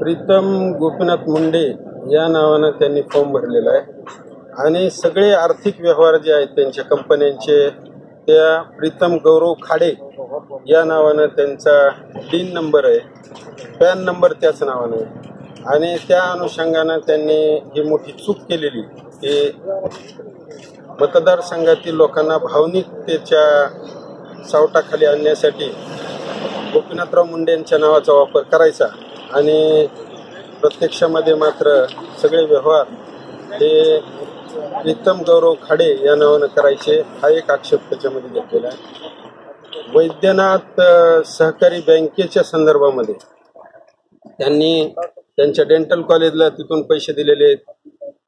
प्रीतम गोपीनाथ मुंडे या नावानं त्यांनी फॉर्म भरलेला आहे. आणि सगळे आर्थिक व्यवहार जे आहेत त्यांच्या कंपन्यांचे त्या प्रीतम गौरव खाडे या नावानं त्यांचा डीन नंबर आहे. पॅन नंबर त्याच नावानं आहे. आणि त्या अनुषंगानं त्यांनी ही मोठी चूक केलेली की मतदारसंघातील लोकांना भावनिकतेच्या सावटाखाली आणण्यासाठी गोपीनाथराव मुंडे यांच्या नावाचा वापर करायचा. आणि प्रत्यक्षामध्ये मात्र सगळे व्यवहार हे प्रीतम गौरव खाडे या नावानं करायचे हा एक आक्षेप त्याच्यामध्ये घेतलेला आहे. वैद्यनाथ सहकारी बँकेच्या संदर्भामध्ये त्यांनी त्यांच्या डेंटल कॉलेजला तिथून पैसे दिलेले आहेत.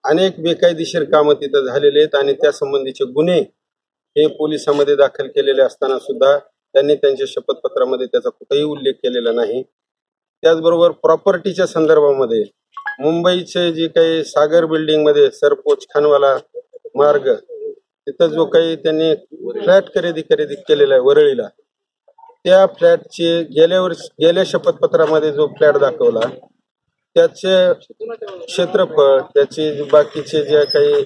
अनेक बेकायदेशीर कामं तिथं झालेले आहेत आणि त्या संबंधीचे गुन्हे हे पोलिसांमध्ये दाखल केलेले असताना सुद्धा त्यांनी त्यांच्या शपथपत्रामध्ये त्याचा कुठेही उल्लेख केलेला नाही. त्याचबरोबर प्रॉपर्टीच्या संदर्भामध्ये मुंबईचे जे काही सागर बिल्डिंगमध्ये सरपोच खानवाला मार्ग तिथं जो काही त्यांनी फ्लॅट खरेदी खरेदी केलेला आहे वरळीला त्या फ्लॅटचे गेल्या वर्ष गेल्या शपथपत्रामध्ये जो फ्लॅट दाखवला त्याचे क्षेत्रफळ त्याचे बाकीचे जे काही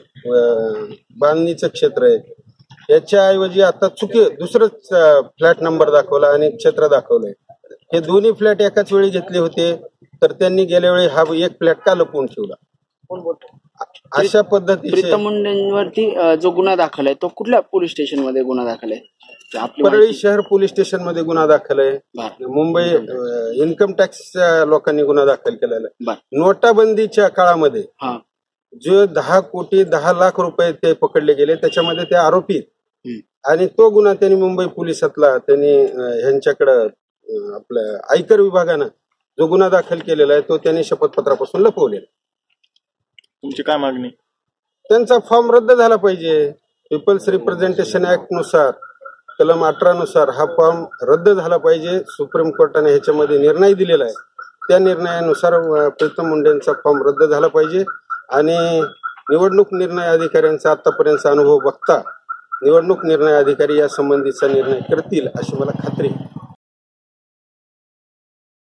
बांधणीचं क्षेत्र आहे याच्याऐवजी आता चुकी दुसरंच फ्लॅट नंबर दाखवला आणि क्षेत्र दाखवलंय. हे दोन्ही फ्लॅट एकाच वेळी घेतले होते तर त्यांनी गेल्या वेळी हा एक फ्लॅट का लपवून ठेवला? अशा मुंडेंवरती अ, जो गुन्हा दाखल आहे तो कुठल्या पोलीस स्टेशनमध्ये गुन्हा दाखल आहे? परळी शहर पोलीस स्टेशनमध्ये गुन्हा दाखल आहे. मुंबई इन्कम टॅक्स लोकांनी गुन्हा दाखल केलेला आहे. नोटाबंदीच्या काळामध्ये हा. जे दहा कोटी दहा लाख रुपये ते पकडले गेले त्याच्यामध्ये ते आरोपी. आणि तो गुन्हा त्यांनी मुंबई पोलिसातला त्यांनी ह्यांच्याकडं आपल्या आयकर विभागानं जो गुन्हा दाखल केलेला आहे तो त्यांनी शपथपत्रापासून लपवलेला तुमची काय मागणी? त्यांचा फॉर्म रद्द झाला पाहिजे. पीपल्स रिप्रेझेंटेशन ऍक्टनुसार कलम अठरा नुसार हा फॉर्म रद्द झाला पाहिजे. सुप्रीम कोर्टाने ह्याच्यामध्ये निर्णय दिलेला आहे. त्या निर्णयानुसार प्रीतम मुंडेंचा फॉर्म रद्द झाला पाहिजे. आणि निवडणूक निर्णय अधिकाऱ्यांचा आतापर्यंतचा अनुभव बघता निवडणूक निर्णय अधिकारी या संबंधीचा निर्णय करतील अशी मला खात्री आहे.